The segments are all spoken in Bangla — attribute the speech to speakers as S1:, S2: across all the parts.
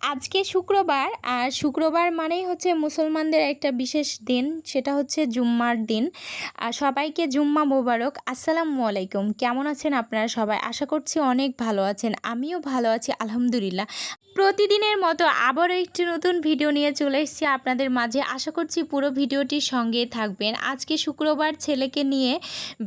S1: আজকে শুক্রবার, আর শুক্রবার মানেই হচ্ছে মুসলমানদের একটা বিশেষ দিন, সেটা হচ্ছে জুম্মার দিন। আর সবাইকে জুম্মা মোবারক। আসসালামু আলাইকুম। কেমন আছেন আপনারা সবাই? আশা করছি অনেক ভালো আছেন। আমিও ভালো আছি, আলহামদুলিল্লাহ। প্রতিদিনের মতো আবারও একটি নতুন ভিডিও নিয়ে চলে এসেছি আপনাদের মাঝে। আশা করছি পুরো ভিডিওটির সঙ্গে থাকবেন। আজকে শুক্রবার ছেলেকে নিয়ে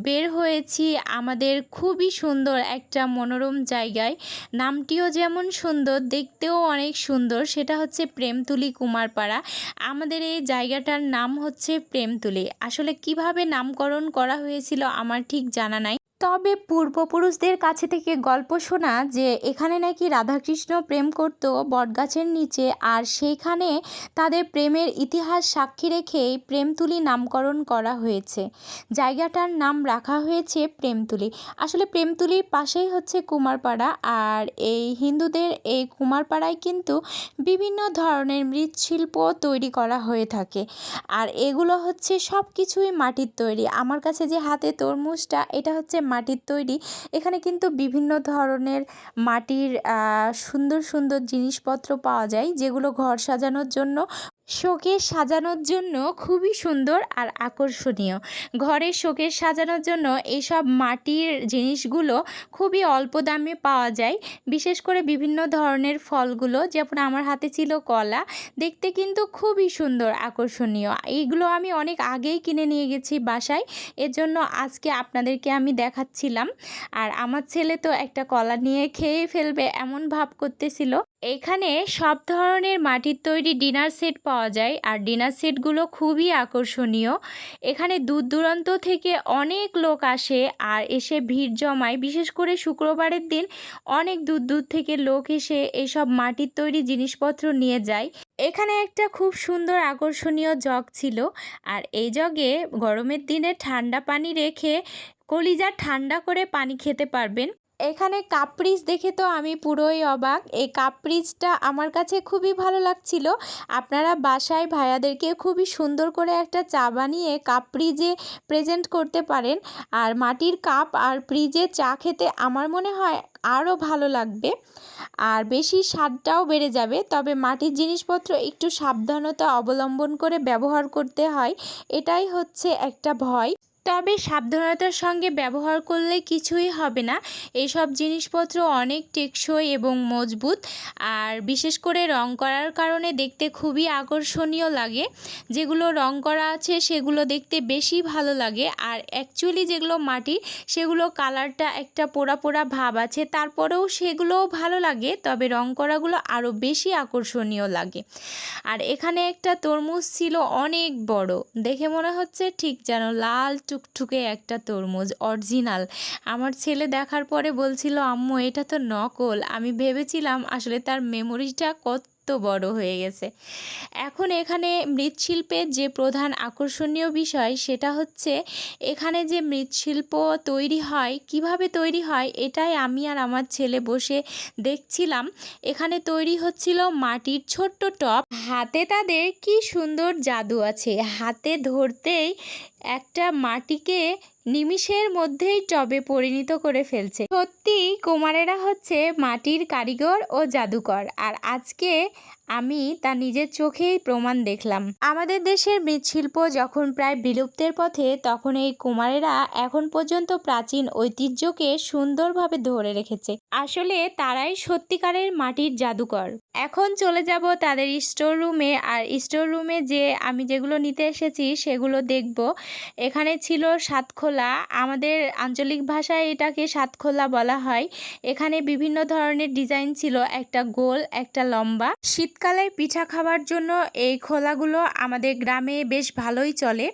S1: বের হয়েছি আমাদের খুবই সুন্দর একটা মনোরম জায়গায়। নামটিও যেমন সুন্দর, দেখতেও অনেক সুন্দর। সেটা হচ্ছে প্রেমতুলি কুমারপাড়া। আমাদের এই জায়গাটার নাম হচ্ছে প্রেমতুলি। আসলে কীভাবে নামকরণ করা হয়েছিল আমার ঠিক জানা নাই। তবে পূর্বপুরুষদের কাছে থেকে গল্প শোনা যে, এখানে নাকি রাধাকৃষ্ণ প্রেম করত বটগাছের নিচে আর সেইখানে তাদের প্রেমের ইতিহাস সাক্ষী রেখেই প্রেমতুলি নামকরণ করা হয়েছে। জায়গাটার নাম রাখা হয়েছে প্রেমতুলি। আসলে প্রেমতুলির পাশেই হচ্ছে কুমারপাড়া আর এই হিন্দুদের এই কুমারপাড়ায় কিন্তু বিভিন্ন ধরনের মৃৎশিল্প তৈরি করা হয়ে থাকে। আর এগুলো হচ্ছে সব কিছুই মাটির তৈরি। আমার কাছে যে হাতে তরমুজটা, এটা হচ্ছে মাটির তৈরি। এখানে কিন্তু বিভিন্ন ধরনের মাটির সুন্দর সুন্দর জিনিসপত্র পাওয়া যায় যেগুলো ঘর সাজানোর জন্য শোকেস সাজানোর জন্য খুবই সুন্দর আর আকর্ষণীয়। ঘরের শোকেস সাজানোর জন্য এইসব মাটির জিনিসগুলো খুবই অল্প দামে পাওয়া যায়। বিশেষ করে বিভিন্ন ধরনের ফলগুলো, যেমন আমার হাতে ছিল কলা, দেখতে কিন্তু খুবই সুন্দর, আকর্ষণীয়। এইগুলো আমি অনেক আগেই কিনে নিয়ে গেছি বাসায় এর জন্য আজকে আপনাদেরকে আমি দেখাচ্ছিলাম। আর আমার ছেলে তো একটা কলা নিয়ে খেয়ে ফেলবে, এমন ভাব করতেছিল। এখানে সব ধরনের মাটির তৈরি ডিনার সেট পাওয়া যায়, আর ডিনার সেটগুলো খুবই আকর্ষণীয়। এখানে দূর দূরান্ত থেকে অনেক লোক আসে, আর এসে ভিড় জমায়। বিশেষ করে শুক্রবারের দিন অনেক দূর দূর থেকে লোক এসে এইসব মাটির তৈরি জিনিসপত্র নিয়ে যায়। এখানে একটা খুব সুন্দর আকর্ষণীয় জগ ছিল, আর এই জগে গরমের দিনে ঠান্ডা পানি রেখে কলিজা ঠান্ডা করে পানি খেতে পারবেন। এখানে কাপ্রিজ দেখে তো আমি পুরোই অবাক। এই কাপ্রিজটা আমার কাছে খুবই ভালো লাগছিল। আপনারা বাসায় ভাইয়াদেরকে খুবই সুন্দর করে একটা চা বানিয়ে কাপ্রিজে প্রেজেন্ট করতে পারেন। আর মাটির কাপ আর ফ্রিজে চা খেতে আমার মনে হয় আরও ভালো লাগবে। আর বেশি স্বাদটাও বেড়ে যাবে, তবে মাটির জিনিসপত্র একটু সাবধানতা অবলম্বন করে ব্যবহার করতে হয়। এটাই হচ্ছে একটা ভয়। তবে সাবধানতার সঙ্গে ব্যবহার করলে কিছুই হবে না। এইসব জিনিসপত্র অনেক টেকসই এবং মজবুত, আর বিশেষ করে রং করার কারণে দেখতে খুবই আকর্ষণীয় লাগে। যেগুলো রং করা আছে সেগুলো দেখতে বেশি ভালো লাগে, আর অ্যাকচুয়ালি যেগুলো মাটি, সেগুলো কালারটা একটা পোড়া পোড়া ভাব আছে, তারপরেও সেগুলোও ভালো লাগে, তবে রং করাগুলো আরও বেশি আকর্ষণীয় লাগে। আর এখানে একটা তরমুজ ছিল অনেক বড়, দেখে মনে হচ্ছে ঠিক যেন লাল টুকটুকে একটা তরমুজ অরিজিনাল আমার ছেলে দেখার পরে বলছিল, আম্মু, এটা তো নকল। আমি ভেবেছিলাম, আসলে তার মেমোরিটা কত বড় হয়ে গেছে। এখন এখানে মৃৎশিল্পের যে প্রধান আকর্ষণীয় বিষয়, সেটা হচ্ছে এখানে যে মৃৎশিল্প তৈরি হয়, কীভাবে তৈরি হয়, এটাই আমি আর আমার ছেলে বসে দেখছিলাম। এখানে তৈরি হচ্ছিল মাটির ছোট্ট টপ হাতে তাদের কি সুন্দর জাদু আছে। হাতে ধরতেই একটা মাটিকে নিমিষের মধ্যেই টবে পরিণত করে ফেলছে। সত্যি কুমারেরা হচ্ছে মাটির কারিগর ও জাদুকর। আর আজকে আমি তা নিজের চোখেই প্রমাণ দেখলাম। আমাদের দেশের মৃৎশিল্প যখন প্রায় বিলুপ্তের পথে, তখন এই কুমারেরা এখন পর্যন্ত প্রাচীন ঐতিহ্যকে সুন্দরভাবে ধরে রেখেছে। আসলে তারাই সত্যিকারের মাটির জাদুকর। এখন চলে যাব তাদের স্টোর রুমে, আর স্টোর রুমে যে আমি যেগুলো নিতে এসেছি, সেগুলো দেখব। এখানে ছিল সাতখোলা। আমাদের আঞ্চলিক ভাষায় এটাকে সাতখোলা বলা হয়। এখানে বিভিন্ন ধরনের ডিজাইন ছিল। একটা গোল, একটা লম্বা। শীতকালে পিঠা খাওয়ার জন্য এই খোলাগুলো আমাদের গ্রামে বেশ ভালোই চলে।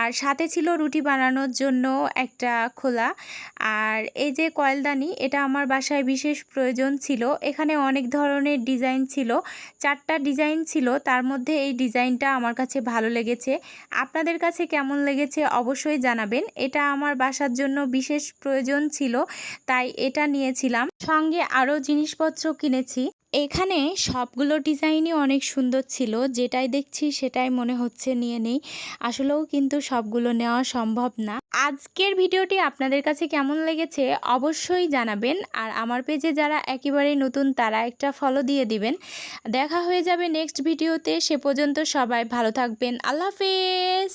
S1: আর সাথে ছিল রুটি বানানোর জন্য একটা খোলা। আর এই যে কয়েলদানি, এটা আমার বাসায় বিশেষ প্রয়োজন ছিল। এখানে অনেক ধরনের ডিজাইন ছিল, চারটা ডিজাইন ছিল। তার মধ্যে এই ডিজাইনটা আমার কাছে ভালো লেগেছে। আপনাদের কাছে কেমন লেগেছে অবশ্যই জানাবেন। এটা আমার বাসার জন্য বিশেষ প্রয়োজন ছিল, তাই এটা নিয়েছিলাম। সঙ্গে আরও জিনিসপত্র কিনেছি। এখানে সবগুলো ডিজাইনই অনেক সুন্দর ছিল। যেটাই দেখছি সেটাই মনে হচ্ছে নিয়ে নেই। আসলেও কিন্তু সবগুলো নেওয়া সম্ভব না। আজকের ভিডিওটি আপনাদের কাছে কেমন লেগেছে অবশ্যই জানাবেন। আর আমার পেজে যারা একেবারেই নতুন, তারা একটা ফলো দিয়ে দিবেন। দেখা হয়ে যাবে নেক্সট ভিডিওতে। সে পর্যন্ত সবাই ভালো থাকবেন। আল্লাহ হাফেজ!